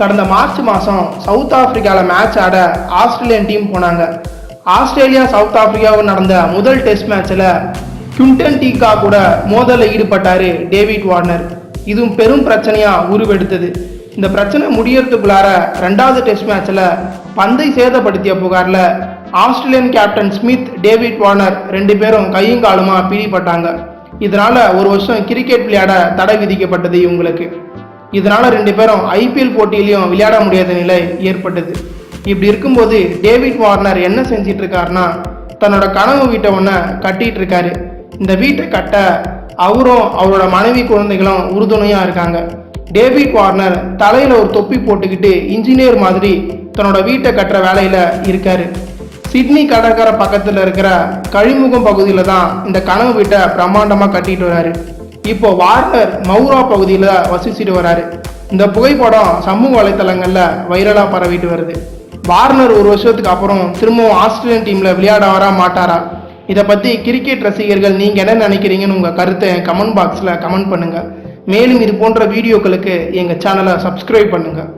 கடந்த மார்ச் மாதம் சவுத் ஆப்பிரிக்காவில் மேட்ச் ஆட ஆஸ்திரேலியன் டீம் போனாங்க. ஆஸ்திரேலியா சவுத் ஆப்பிரிக்காவில் நடந்த முதல் டெஸ்ட் மேட்ச்சில் குவிண்டன் டீகா கூட மோதலில் ஈடுபட்டார் டேவிட் வார்னர். இதுவும் பெரும் பிரச்சனையாக உருவெடுத்தது. இந்த பிரச்சனை முடியறதுக்குள்ளார ரெண்டாவது டெஸ்ட் மேட்ச்சில் பந்தை சேதப்படுத்திய புகாரில் Australian captain Smith David Warner ரெண்டு பேரும் கையும் காலுமாக பிடிப்பட்டாங்க இதனால் ஒரு வருஷம் கிரிக்கெட் விளையாட தடை விதிக்கப்பட்டது இவங்களுக்கு. இதனால் ரெண்டு பேரும் ஐபிஎல் போட்டியிலையும் விளையாட முடியாத நிலை ஏற்பட்டது. இப்படி இருக்கும்போது டேவிட் வார்னர் என்ன செஞ்சிட்டு இருக்காருன்னா தன்னோட கனவு வீட்டை ஒன்று கட்டிட்டு இருக்காரு இந்த வீட்டை கட்ட அவரும் அவரோட மனைவி குழந்தைகளும் உறுதுணையாக இருக்காங்க. டேவிட் வார்னர் தலையில் ஒரு தொப்பி போட்டுக்கிட்டு இன்ஜினியர் மாதிரி தன்னோட வீட்டை கட்டுற வேலையில் இருக்காரு. சிட்னி கடற்கரை பக்கத்தில் இருக்கிற கழிமுகம் பகுதியில் தான் இந்த கனவு வீட்டை பிரம்மாண்டமாக கட்டிட்டு வராரு. இப்போ வார்னர் மௌரா பகுதியில் வசிச்சுட்டு வராரு. இந்த புகைப்படம் சமூக வலைத்தளங்களில் வைரலாக பரவிட்டு வருது. வார்னர் ஒரு வருஷத்துக்கு அப்புறம் திரும்பவும் ஆஸ்திரேலியன் டீமில் விளையாட வரா மாட்டாரா? இதை பற்றி கிரிக்கெட் ரசிகர்கள் நீங்கள் என்ன நினைக்கிறீங்கன்னு உங்கள் கருத்தை கமெண்ட் பாக்ஸில் கமெண்ட் பண்ணுங்கள் மேலும் இது போன்ற வீடியோக்களுக்கு எங்கள் சேனலை சப்ஸ்கிரைப் பண்ணுங்கள்